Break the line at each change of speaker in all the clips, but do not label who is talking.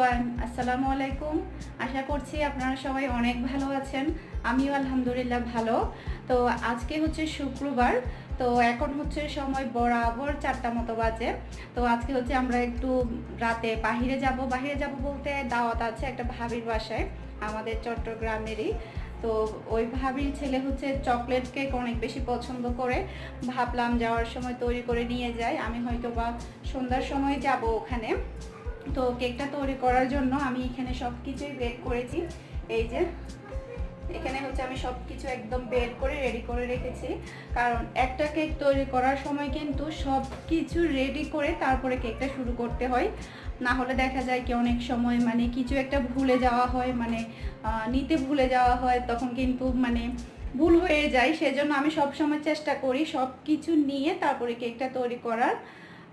আসসালামু আলাইকুম আশা করছি আপনারা সবাই অনেক ভালো আছেন। আমিও আলহামদুলিল্লাহ ভালো। তো আজকে হচ্ছে শুক্রবার। তো এখন হচ্ছে সময় বরাবর চারটা মতো বাজে। তো আজকে হচ্ছে আমরা একটু রাতে বাহিরে যাব। বাহিরে যাব বলতে দাওয়াত আছে একটা ভাবির বাসায়, আমাদের চট্টগ্রামেরই। তো ওই ভাবির ছেলে হচ্ছে চকলেট কেক অনেক বেশি পছন্দ করে। ভাবলাম যাওয়ার সময় তৈরি করে নিয়ে যাই। আমি হয়তো বা সন্ধ্যার সময় যাব ওখানে। তো কেকটা তৈরি করার জন্য আমি এখানে সব কিছুই বের করেছি। এই যে, এখানে হচ্ছে আমি সব কিছু একদম বের করে রেডি করে রেখেছি। কারণ একটা কেক তৈরি করার সময় কিন্তু সব কিছু রেডি করে তারপরে কেকটা শুরু করতে হয়। না হলে দেখা যায় কি অনেক সময় মানে কিছু একটা ভুলে যাওয়া হয় মানে নিতে ভুলে যাওয়া হয়, তখন কিন্তু মানে ভুল হয়ে যায়। সেজন্য আমি সব সময় চেষ্টা করি সব কিছু নিয়ে তারপরে কেকটা তৈরি করার।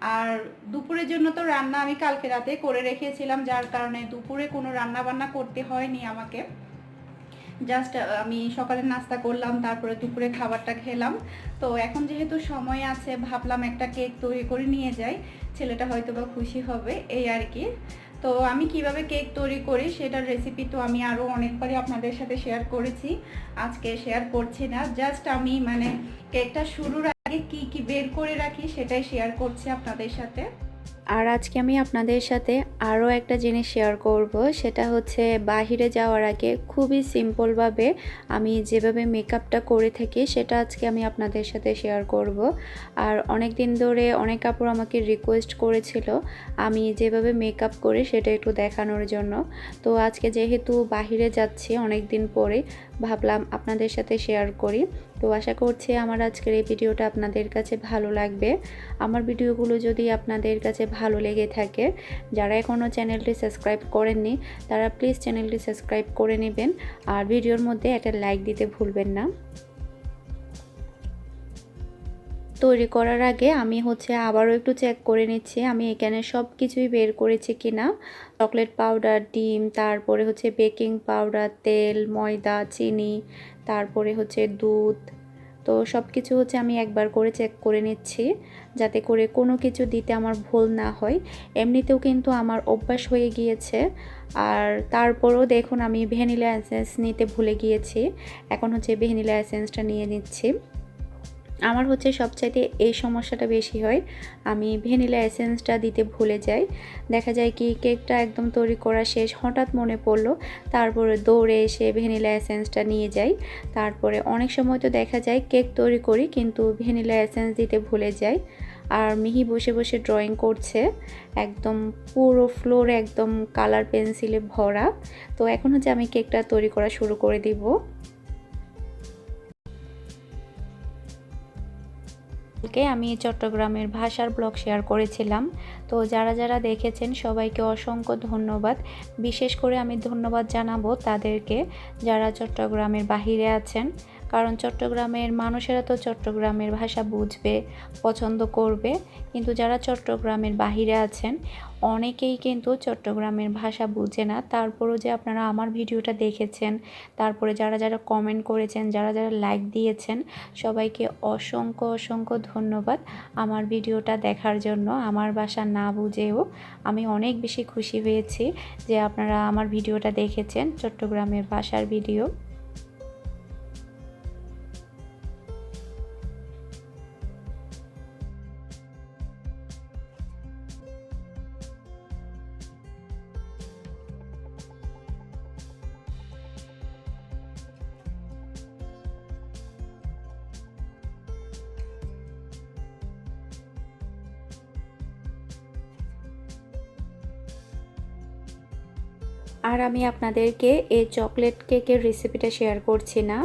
আর দুপুরের জন্য তো রান্না আমি কালকে রাতে করে রেখেছিলাম, যার কারণে দুপুরে কোনো রান্না বান্না করতে হয়নি আমাকে। জাস্ট আমি সকালে নাস্তা করলাম, তারপরে দুপুরে খাবারটা খেলাম। তো এখন যেহেতু সময় আছে, ভাবলাম একটা কেক তৈরি করে নিয়ে যাই, ছেলেটা হয়তো বা খুশি হবে, এই আর কি। তো আমি কীভাবে কেক তৈরি করি সেটার রেসিপি তো আমি আরও অনেকবারই আপনাদের সাথে শেয়ার করেছি। আজকে শেয়ার করছি না জাস্ট আমি মানে কেকটা শুরুর আগে কি কি বের করে রাখি সেটাই শেয়ার করছি আপনাদের সাথে।
আর আজকে আমি আপনাদের সাথে আরও একটা জিনিস শেয়ার করব, সেটা হচ্ছে বাহিরে যাওয়ার আগে খুবই সিম্পলভাবে আমি যেভাবে মেকআপটা করে থাকি, সেটা আজকে আমি আপনাদের সাথে শেয়ার করব। আর অনেক দিন ধরে অনেক কাপড় আমাকে রিকোয়েস্ট করেছিল আমি যেভাবে মেকআপ করি, সেটা একটু দেখানোর জন্য। তো আজকে যেহেতু বাহিরে যাচ্ছি অনেক দিন পরে, ভাবলাম আপনাদের সাথে শেয়ার করি। তো আশা করছি আমার আজকের এই ভিডিওটা আপনাদের কাছে ভালো লাগবে। আমার ভিডিওগুলো যদি আপনাদের কাছে ভালো লেগে থাকে, যারা এখনও চ্যানেলটি সাবস্ক্রাইব করেননি, তারা প্লিজ চ্যানেলটি সাবস্ক্রাইব করে নেবেন আর ভিডিওর মধ্যে একটা লাইক দিতে ভুলবেন না। তৈরি করার আগে আমি হচ্ছে আবারও একটু চেক করে নিচ্ছি, আমি এখানে সব কিছুই বের করেছি কিনা। চকলেট পাউডার, ডিম, তারপরে হচ্ছে বেকিং পাউডার, তেল, ময়দা, চিনি তারপরে হচ্ছে দুধ। তো সব কিছু হচ্ছে আমি একবার করে চেক করে নিচ্ছি, যাতে করে কোনো কিছু দিতে আমার ভুল না হয়। এমনিতেও কিন্তু আমার অভ্যাস হয়ে গিয়েছে। আর তারপরও দেখুন আমি ভ্যানিলা এসেন্স নিতে ভুলে গিয়েছি। এখন হচ্ছে ভ্যানিলা এসেন্সটা নিয়ে নিচ্ছি। আমার হচ্ছে সবচাইতে এই সমস্যাটা বেশি হয়। আমি ভ্যানিলা এসেন্সটা দিতে ভুলে যাই। দেখা যায় কি, কেকটা একদম তৈরি করা শেষ, হঠাৎ মনে পড়ল। তারপরে দৌড়ে এসে ভ্যানিলা এসেন্সটা নিয়ে যাই। তারপরে অনেক সময় তো দেখা যায় কেক তৈরি করি, কিন্তু ভ্যানিলা এসেন্স দিতে ভুলে যাই। আর মিহি বসে বসে ড্রয়িং করছে। একদম পুরো ফ্লোর একদম কালার পেন্সিলে ভরা। তো এখন হচ্ছে আমি কেকটা তৈরি করা শুরু করে দিব। কালকে আমি চট্টগ্রামের ভাষার ব্লগ শেয়ার করেছিলাম। তো যারা যারা দেখেছেন, সবাইকে অসংখ্য ধন্যবাদ। বিশেষ করে আমি ধন্যবাদ জানাব তাদেরকে যারা চট্টগ্রামের বাহিরে আছেন। কারণ চট্টগ্রামের মানুষেরা তো চট্টগ্রামের ভাষা বুঝবে, পছন্দ করবে। কিন্তু যারা চট্টগ্রামের বাহিরে আছেন, অনেকেই কিন্তু চট্টগ্রামের ভাষা বুঝে না। তারপরও যে আপনারা আমার ভিডিওটা দেখেছেন, তারপরে যারা যারা কমেন্ট করেছেন, যারা যারা লাইক দিয়েছেন, সবাইকে অসংখ্য অসংখ্য ধন্যবাদ আমার ভিডিওটা দেখার জন্য। আমার ভাষা না বুঝেও আমি অনেক বেশি খুশি হয়েছি যে আপনারা আমার ভিডিওটা দেখেছেন, চট্টগ্রামের ভাষার ভিডিও। আর আমি আপনাদেরকে এই চকলেট কেকের রেসিপিটা শেয়ার করছি না।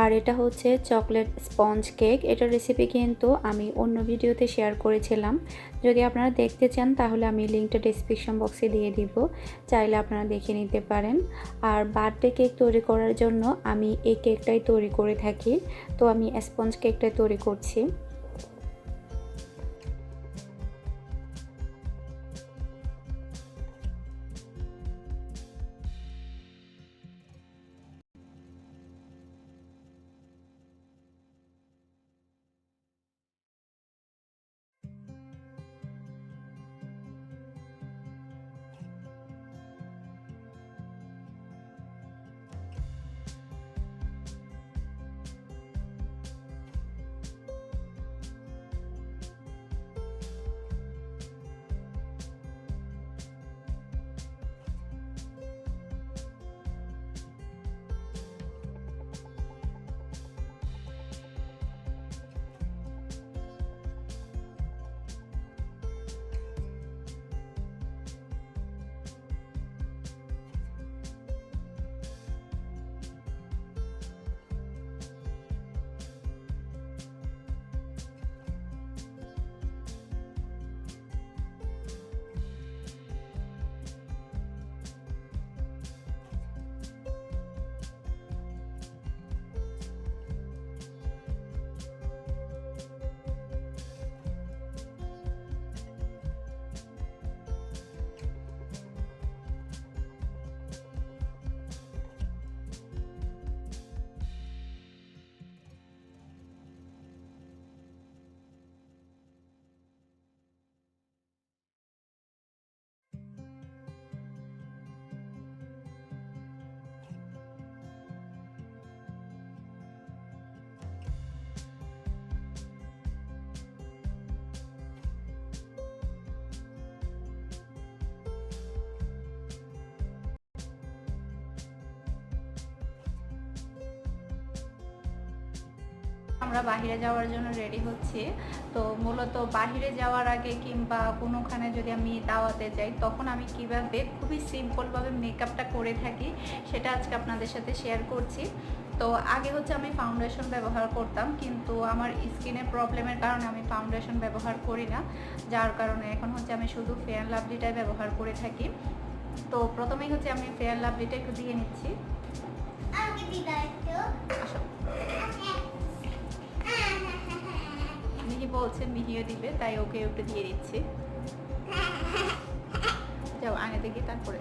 আর এটা হচ্ছে চকলেট স্পঞ্জ কেক এটার রেসিপি কিন্তু আমি অন্য ভিডিওতে শেয়ার করেছিলাম। যদি আপনারা দেখতে চান, তাহলে আমি লিঙ্কটা ডিসক্রিপশন বক্সে দিয়ে দিব। চাইলে আপনারা দেখে নিতে পারেন। আর বার্থডে কেক তৈরি করার জন্য আমি এই কেকটাই তৈরি করে থাকি। তো আমি স্পঞ্জ কেকটাই তৈরি করছি।
আমরা বাইরে যাওয়ার জন্য রেডি হচ্ছি। তো মূলত বাইরে যাওয়ার আগে কিংবা কোনোখানে যদি আমি দাওয়াতে যাই তখন আমি কীভাবে খুবই সিম্পলভাবে মেকআপটা করে থাকি সেটা আজকে আপনাদের সাথে শেয়ার করছি। তো আগে হচ্ছে আমি ফাউন্ডেশন ব্যবহার করতাম কিন্তু আমার স্কিনের প্রবলেমের কারণে আমি ফাউন্ডেশন ব্যবহার করি না। যার কারণে এখন হচ্ছে আমি শুধু ফেয়ার লাভলিটাই ব্যবহার করে থাকি। তো প্রথমেই হচ্ছে আমি ফেয়ার লাভলিটা একটু দিয়ে নিচ্ছি। আসো। মিহি বলছে মিহিও দিবে তাই ওকে ওটা দিয়ে দিচ্ছি। যাও আগে দেখি তারপরে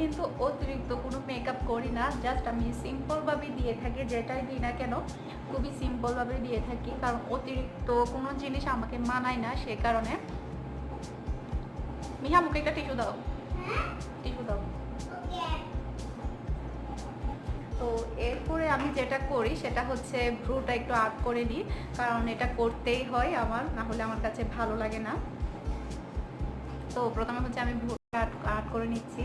কিন্তু অতিরিক্ত কোনো মেকআপ করি না জাস্ট আমি সিম্পলভাবে দিয়ে থাকি, যেটাই দিই না কেন, খুবই সিম্পলভাবে দিয়ে থাকি, কারণ অতিরিক্ত কোনো জিনিস আমাকে মানায় না সে কারণে। মিহা, মুখে একটা টিস্যু দাও। টিস্যু দাও। তো এরপরে আমি যেটা করি, সেটা হচ্ছে ভ্রুটা একটু আর্ট করে নিই, কারণ এটা করতেই হয় আমার, না হলে আমার কাছে ভালো লাগে না। তো প্রথমে হচ্ছে আমি ভ্রুটা আর্ট করে নিচ্ছি।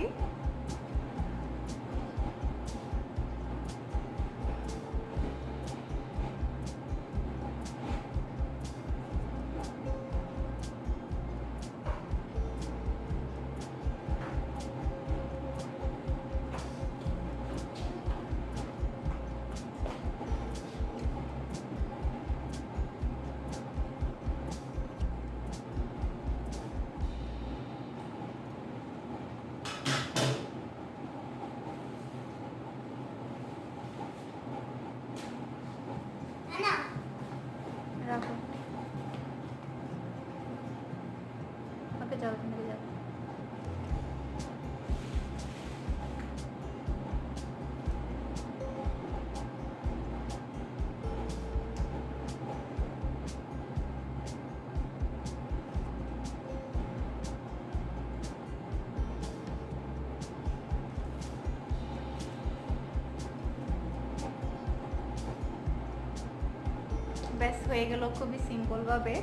ব্যাস হয়ে গেল খুবই সিম্পলভাবে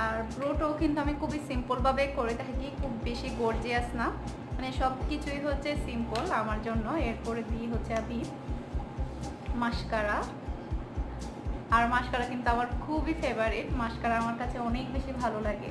আর ব্রোটাও কিন্তু আমি খুবই সিম্পলভাবে করে থাকি, খুব বেশি গর্জিয়াস না। মানে সব কিছুই হচ্ছে সিম্পল আমার জন্য। এরপরে দিই হচ্ছে আমি মাস্কারা আর মাস্কারা কিন্তু আমার খুবই ফেভারিট মাস্কারা আমার কাছে অনেক বেশি ভালো লাগে।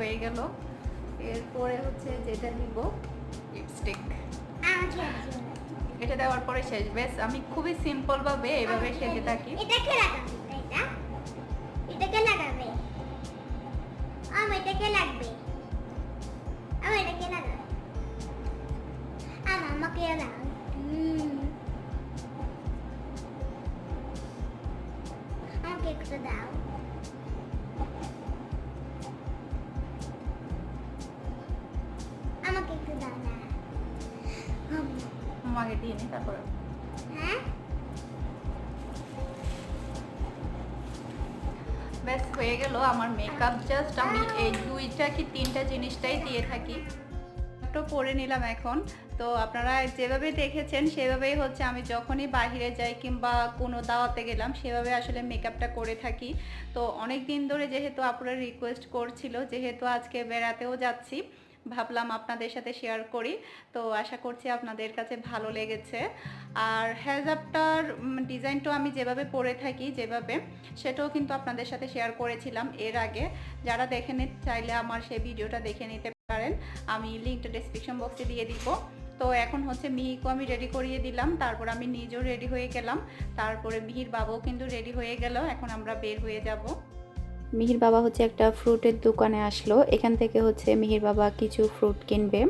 হয়ে গেল। এরপরে হচ্ছে যেটা দিব লিপস্টিক এটা দেওয়ার পরে শেষ। ব্যাস আমি খুবই সিম্পল ভাবে এইভাবে সেজে থাকি।
এটাকে লাগাবে এটাকে লাগাবে। আম এটাকে লাগবে। আম এটাকে লাগাবে। আম আমাকে লাগাবে। আমাকে একটু দাও।
দিয়ে নিই তারপরে
হ্যাঁ?
ব্যাস হয়ে গেল আমার মেকআপ জাস্ট আমি এই দুইটা কি তিনটা জিনিসটাই দিয়ে থাকি। একটু পরে নিলাম এখন। তো আপনারা যেভাবে দেখেছেন সেভাবেই হচ্ছে আমি যখনই বাইরে যাই কিংবা কোনো দাওয়াতে গেলাম সেভাবে আসলে মেকআপটা করে থাকি। তো অনেক দিন ধরে যেহেতু আপনারা রিকোয়েস্ট করছিল যেহেতু আজকে বেড়াতেও যাচ্ছি ভাবলাম আপনাদের সাথে শেয়ার করি। তো আশা করছি আপনাদের কাছে ভালো লেগেছে। আর হেজাবটার ডিজাইনটাও আমি যেভাবে পরে থাকি যেভাবে, সেটাও কিন্তু আপনাদের সাথে শেয়ার করেছিলাম এর আগে। যারা দেখে নিতে চাইলে আমার সেই ভিডিওটা দেখে নিতে পারেন। আমি লিঙ্কটা ডিসক্রিপশন বক্সে দিয়ে দিব। তো এখন হচ্ছে মিহিকে আমি রেডি করিয়ে দিলাম। তারপর আমি নিজেও রেডি হয়ে গেলাম। তারপরে মিহির বাবাও কিন্তু রেডি হয়ে গেল। এখন আমরা বের হয়ে যাব।
মিহির বাবা হচ্ছে একটা ফ্রুটের দোকানে আসলো। এখান থেকে হচ্ছে মিহির বাবা কিছু ফ্রুট কিনবে।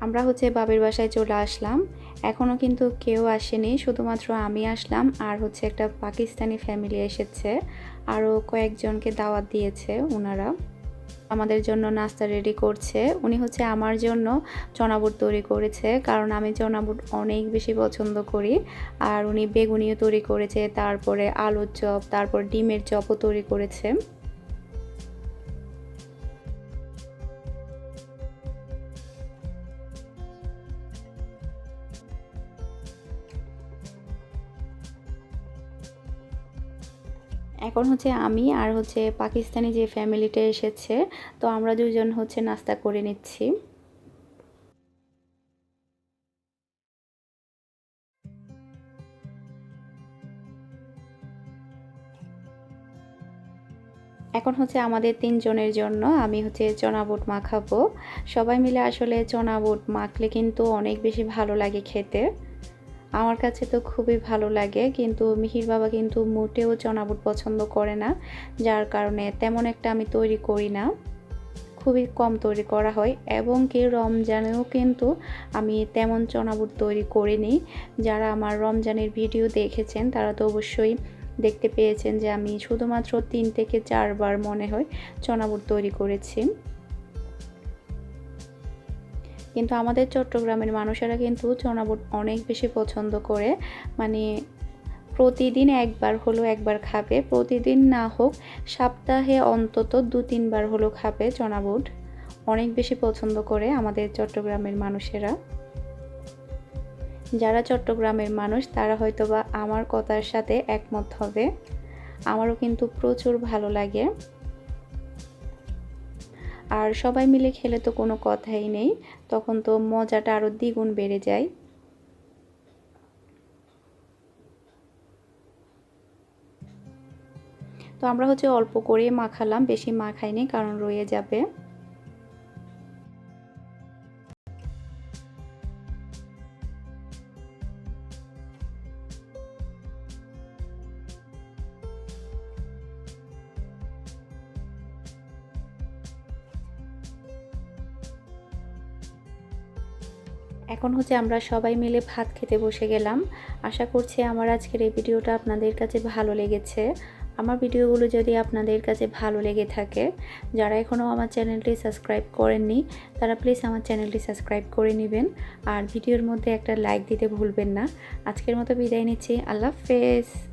আমরা হচ্ছে বাবের বাসায় চলে আসলাম। এখনও কিন্তু কেউ আসেনি, শুধুমাত্র আমি আসলাম আর হচ্ছে একটা পাকিস্তানি ফ্যামিলি এসেছে। আরও কয়েকজনকে দাওয়াত দিয়েছে ওনারা। আমাদের জন্য নাস্তা রেডি করছে। উনি হচ্ছে আমার জন্য চনাবুট তৈরি করেছে, কারণ আমি চনাবুট অনেক বেশি পছন্দ করি। আর উনি বেগুনিও তৈরি করেছে, তারপরে আলুর চপ, তারপর ডিমের চপও তৈরি করেছে। এখন হচ্ছে আমি আর হচ্ছে পাকিস্তানি যে ফ্যামিলিটা এসেছে, তো আমরা দুজন হচ্ছে নাস্তা করে নিচ্ছি। এখন হচ্ছে আমাদের তিনজনের জন্য আমি হচ্ছে চনা বুট মাখাবো। সবাই মিলে আসলে চনা বুট মাখলে কিন্তু অনেক বেশি ভালো লাগে খেতে। আমার কাছে তো খুবই ভালো লাগে, কিন্তু মিহির বাবা কিন্তু মোটেও চনাবুট পছন্দ করে না, যার কারণে তেমন একটা আমি তৈরি করি না। খুবই কম তৈরি করা হয় এবং কি রমজানেও কিন্তু আমি তেমন চনাবুট তৈরি করিনি। যারা আমার রমজানের ভিডিও দেখেছেন, তারা তো অবশ্যই দেখতে পেয়েছেন যে আমি শুধুমাত্র তিন থেকে চারবার মনে হয় চনাবুট তৈরি করেছি। কিন্তু আমাদের চট্টগ্রামের মানুষেরা কিন্তু চনা বুট অনেক বেশি পছন্দ করে। মানে প্রতিদিন একবার হলো একবার খাবে। প্রতিদিন না হোক সপ্তাহে অন্তত দু তিনবার হলো খাবে চনা বুট অনেক বেশি পছন্দ করে আমাদের চট্টগ্রামের মানুষেরা। যারা চট্টগ্রামের মানুষ, তারা হয়তো বা আমার কথার সাথে একমত হবে। আমারও কিন্তু প্রচুর ভালো লাগে। আর সবাই মিলে খেলে তো কোনো কথাই নেই। তখন তো মজাটা আরও দ্বিগুণ বেড়ে যায়। তো আমরা হচ্ছে অল্প করে মাখালাম বেশি মাখাইনি কারণ রয়ে যাবে। এখন হচ্ছে আমরা সবাই মিলে ভাত খেতে বসে গেলাম। আশা করছি আমার আজকের এই ভিডিওটা আপনাদের কাছে ভালো লেগেছে। আমার ভিডিওগুলো যদি আপনাদের কাছে ভালো লেগে থাকে, যারা এখনও আমার চ্যানেলটি সাবস্ক্রাইব করেননি, তারা প্লিজ আমার চ্যানেলটি সাবস্ক্রাইব করে নেবেন। আর ভিডিওর মধ্যে একটা লাইক দিতে ভুলবেন না। আজকের মতো বিদায় নিচ্ছি। আল্লাহ হাফেজ।